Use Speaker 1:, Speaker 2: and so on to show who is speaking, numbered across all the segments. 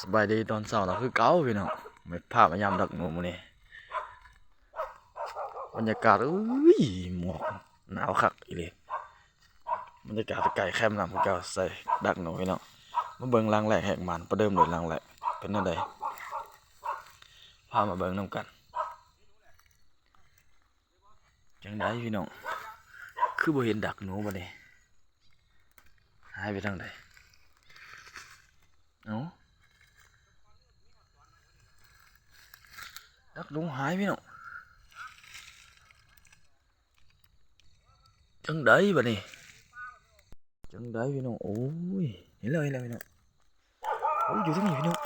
Speaker 1: สบายดีตอนเช้าเราคือเก่าพี่น้องไม่ภาพมายามดักหนูมื้อนี้บรรยากาศเอ้ยหมอกหนาวคักอีหลีบรรยากาศไก่แคมป์นำคือเก่าใส่ดักหนูพี่น้องมาเบิ่งรังแรกแหกมันประเดิมโดยรังแรกเป็นจังไดพามาเบิ่งนํกันจังไดพี่น้องคือบ่เห็นดักหนูบ่นี่หายไปทางใดเอ้า ดักหนูหายพี่น้องจังไดบัดนี้จังไดพี่น้องโอ้ยเห็นแล้วเห็นแล้วพี่น้องโอ้ยอยู่ที่นี่พี่น้อง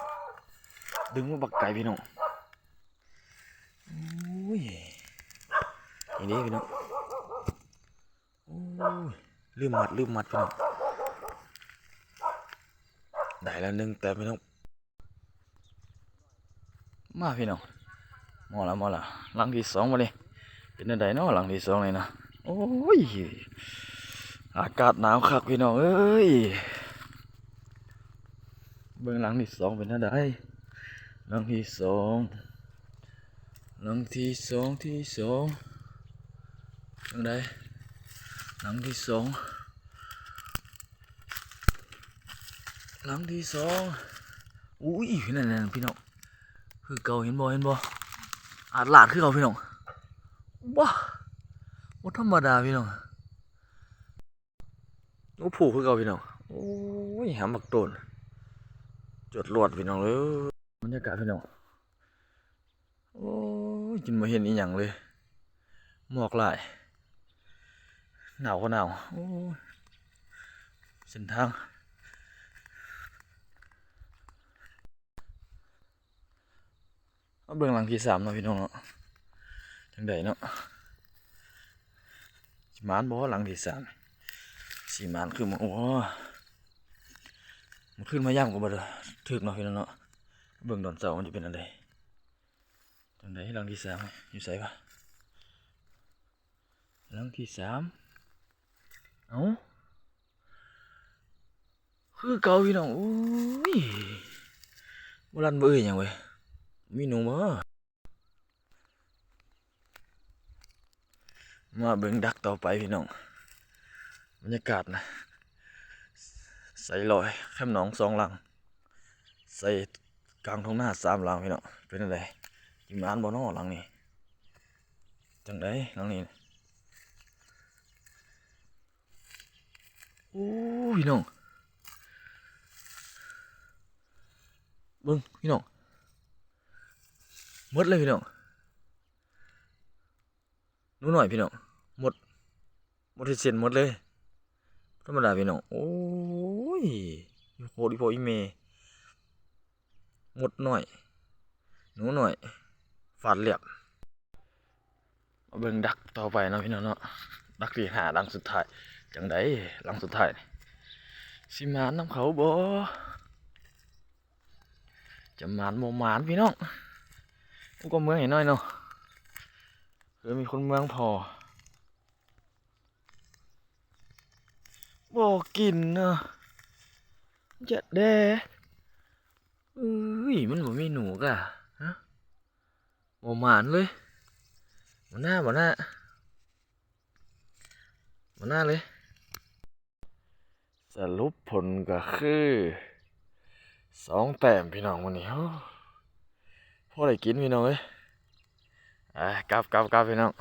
Speaker 1: ดึงมาบักไก่พี่น้องโอ้ยนี่เด้พี่น้องโอ้ยลืมมัดลืมมัดพี่น้องได้แล้วหนึ่งแต่พี่น้องมาพี่น้อง มอละมอละหลังที่สองมาเลยเป็นอะไรเนาะหลังที่สองเลยนะโอ้ยอากาศหนาวคักพี่น้องเอ้ยเบื้องหลังที่สองเป็นอะไรหลังที่สองหลังที่สองที่สองยังไงหลังที่สองหลังที่สองอุ้ยนั่นนั่นพี่น้องคือเก่าเห็นบ่เห็นบ่ อาจหลาดขึ้นเขาพี่น้องว้าว่าธรรมดาพี่น้องโอ้ผูกขึ้นเขาพี่น้องโอ้ยหามักโดนจดลวดพี่น้องเลยบรรยากาศพี่น้องโอ้ยจินมาเห็นอีหยังเลยหมอกหลายหนาวก็หนาวโอ้ยเส้นทาง เบื้องหลังที่สามเนาะพี่น้องเนาะจังใดเนาะสิมานบ่หลังที่สามสีมานคือมันโอ้มันขึ้นมาย่ำก็บ่เด้อถึกเนาะพี่น้องเนาะเบื้องดอนเสามันจะเป็นอะไรจังใดหลังที่สามอยู่ไสวะหลังที่สามเอ้าคือเก่าพี่น้องโอ้ยบ่รันบ่เอ้ยหยังเว้ย มีหนูมามาเบิ่งดักต่อไปพี่น้องบรรยากาศนะ ใส่ลอยแคมหนองสองหลัง ใส่กลางท้องหน้าสามหลังพี่น้องเป็นอะไรกินมานบ่นอหลังนี้จังไดหลังนี้โอ้พี่น้องเบิ่งพี่น้อง มดเลยพี่น้องนู้หน่อยพี่น้องหมดหมดที่เส้นหมดเลยธรรมดาพี่น้องโอ้ยโหดิโพออีเมหมดหน่อย หนูหน่อยฟาดเรียบมาเบิ่งดักต่อไปนะพี่น้องเนาะดักที่หาลังสุดท้ายจังไดลังสุดท้ายสิมานน้ำเขาบ่จะมานบ่มานพี่น้อง กูก็เมืองเห็นน้อยเนาะคือมีคนเมืองพอบอกกินเนาะจะแดเอ้ยมันบ่มีหนูกะฮะบ่หมานเลยบ่หน้าบ่หน้าบ่หน้าเลยสรุปผลก็คือสองแต้มพี่น้องวันนี้ พ่อได้กินพี่น้องเอ้ยอะกลับกลับกลับพี่น้อง